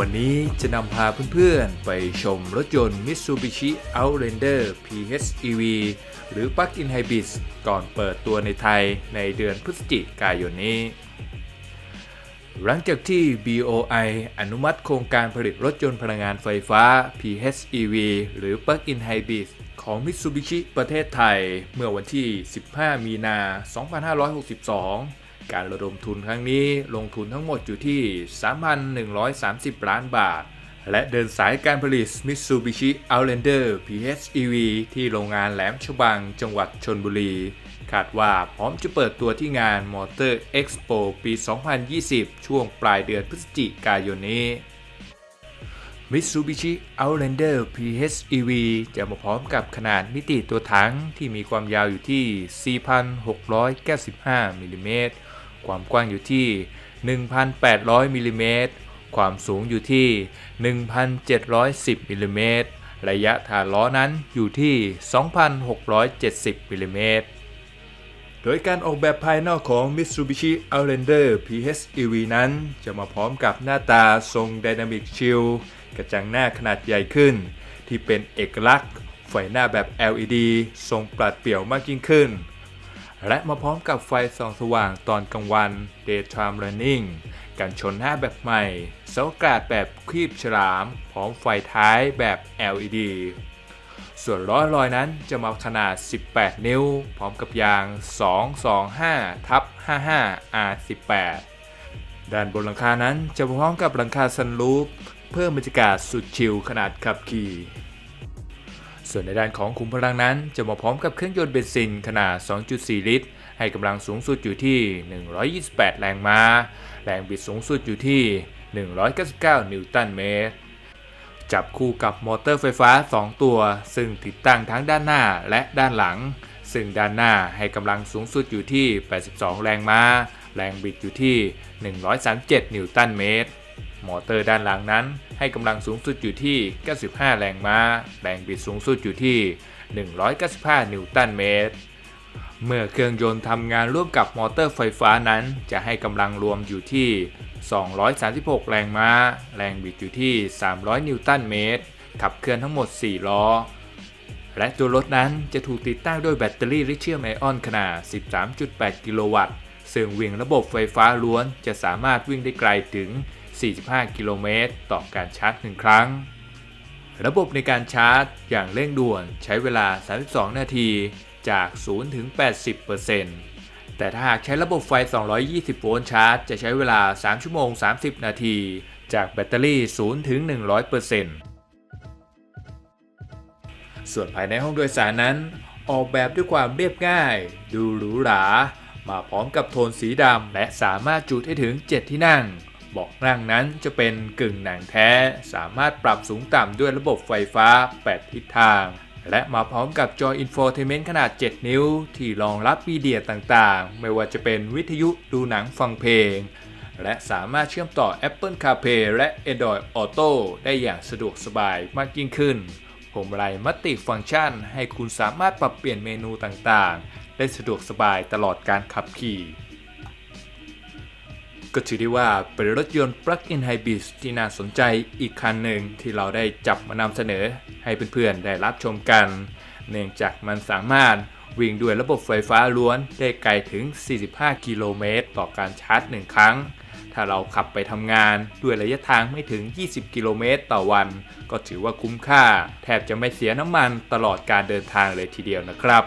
วันนี้จะนำพาเพื่อนๆ ไปชมรถยนต์ Mitsubishi Outlander PHEV หรือ Plug-in Hybrid ก่อนเปิดตัวในไทยในเดือนพฤศจิกายนนี้ หลังจากที่ BOI อนุมัติโครงการผลิตรถยนต์พลังงานไฟฟ้า PHEV หรือ Plug-in Hybrid ของ Mitsubishi ประเทศไทย เมื่อวันที่ 15 มีนา 2562 การระดมทุนครั้งนี้ลงทุนทั้งหมดอยู่ที่ 3,130 ล้านบาท และเดินสายการผลิต Mitsubishi Outlander PHEV ที่โรงงานแหลมฉบังจังหวัดชนบุรี คาดว่าพร้อมจะเปิดตัวที่งาน Motor Expo ปี 2020 ช่วงปลายเดือนพฤศจิกายนนี้ Mitsubishi Outlander PHEV จะมาพร้อมกับขนาดมิติตัวถังที่มีความยาวอยู่ที่ 4,695มิลลิเมตร ความกว้างอยู่ที่ 1,800มิลลิเมตร ความสูงอยู่ที่ 1,710มิลลิเมตร ระยะฐานล้อนั้นอยู่ที่ 2,670มิลลิเมตร โดยการออกแบบภายนอกของ Mitsubishi Outlander PHEV นั้น จะมาพร้อมกับหน้าตาทรง Dynamic Shield กระจังหน้าขนาดใหญ่ขึ้น ที่เป็นเอกลักษณ์ไฟหน้าแบบ LED ทรงปราดเปรี่ยวมากยิ่งขึ้น และมาพร้อมกับไฟส่องสว่างตอนกลางวัน Daytime Running กันชนหน้าแบบใหม่เสากาดแบบครีบฉลาม พร้อมไฟท้ายแบบ LED ส่วนล้อลอยนั้นจะมาขนาด 18 นิ้ว พร้อมกับยาง 225ทับ55 R18 ด้านบนหลังคานั้นจะพร้อมกับหลังคาซันรูฟเพิ่มบรรยากาศสุดชิลขนาดขับขี่ ส่วนในด้านของขุมพลังนั้นจะมาพร้อมกับเครื่องยนต์เบนซินขนาด 2.4 ลิตร ให้กำลังสูงสุดอยู่ที่ 128 แรงม้า แรงบิดสูงสุดอยู่ที่ 199 นิวตันเมตร จับคู่กับมอเตอร์ไฟฟ้า 2 ตัว ซึ่งติดตั้งทั้งด้านหน้าและด้านหลัง ซึ่งด้านหน้าให้กำลังสูงสุดอยู่ที่ 82 แรงม้า แรงบิดอยู่ที่ 137 นิวตันเมตร มอเตอร์ด้านหลังนั้น ให้กำลังสูงสุดอยู่ที่ 95 แรงม้า แรงบิดสูงสุดอยู่ที่ 195 นิวตันเมตร เมื่อเครื่องยนต์ทำงานร่วมกับมอเตอร์ไฟฟ้านั้น จะให้กำลังรวมอยู่ที่ 236 แรงม้า แรงบิดอยู่ที่ 300 นิวตันเมตร ขับเคลื่อนทั้งหมด 4 ล้อ และตัวรถนั้นจะถูกติดตั้งด้วยแบตเตอรี่ลิเธียมไอออนขนาด 13.8 กิโลวัตต์ซึ่งวิ่งระบบไฟฟ้าล้วนจะสามารถวิ่งได้ไกลถึง 45 กิโลเมตร ต่อการชาร์จ 1 ครั้ง ระบบในการชาร์จอย่างเร่งด่วนใช้เวลา 32 นาทีจาก 0 ถึง 80%แต่ถ้าหากใช้ระบบไฟ 220 โวลต์ชาร์จ จะใช้เวลา 3 ชั่วโมง 30 นาที จากแบตเตอรี่ 0 ถึง 100%ส่วนภายในห้องโดยสารนั้น ออกแบบด้วยความเรียบง่าย ดูหรูหรา มาพร้อมกับโทนสีดำและสามารถจุให้ถึง 7 ที่นั่ง บาะนั่งนั้นจะเป็นกึ่งหนังแท้ สามารถปรับสูงต่ำด้วยระบบไฟฟ้า 8 ทิศทาง และมาพร้อมกับจออินโฟเทนเมนต์ขนาด 7 นิ้ว ที่รองรับมีเดียต่างๆ ไม่ว่าจะเป็นวิทยุดูหนังฟังเพลง และสามารถเชื่อมต่อ Apple CarPlay และ Android Auto ได้อย่างสะดวกสบายมากยิ่งขึ้นผมไรมัตติฟังก์ชัน ให้คุณสามารถปรับเปลี่ยนเมนูต่างๆ ได้สะดวกสบายตลอดการขับขี่ ก็ถือได้ว่าเป็นรถยนต์ Plug-in Hybrid ที่น่าสนใจอีกคันหนึ่งที่เราได้จับมานำเสนอให้เพื่อนๆได้รับชมกัน เนื่องจากมันสามารถวิ่งด้วยระบบไฟฟ้าล้วนได้ไกลถึง 45 กิโลเมตร ต่อการชาร์จ 1 ครั้ง ถ้าเราขับไปทำงานด้วยระยะทางไม่ถึง 20 กิโลเมตร ต่อวัน ก็ถือว่าคุ้มค่า แทบจะไม่เสียน้ำมันตลอดการเดินทางเลยทีเดียวนะครับ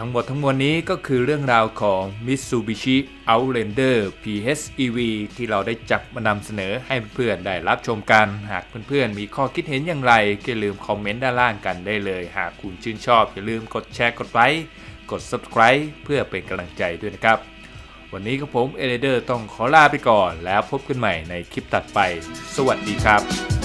ทั้งหมดทั้งมวลนี้ก็คือเรื่องราวของ Mitsubishi Outlander PHEV ที่เราได้จับมานำเสนอให้เพื่อนๆได้รับชมกัน หากเพื่อนๆมีข้อคิดเห็นอย่างไรก็อย่าลืมคอมเมนต์ด้านล่างกันได้เลย หากคุณชื่นชอบอย่าลืมกดแชร์กดไลค์กด subscribe เพื่อเป็นกำลังใจด้วยนะครับ วันนี้กับผมเอเลเดอร์ต้องขอลาไปก่อนแล้วพบกันใหม่ในคลิปตัดไป สวัสดีครับ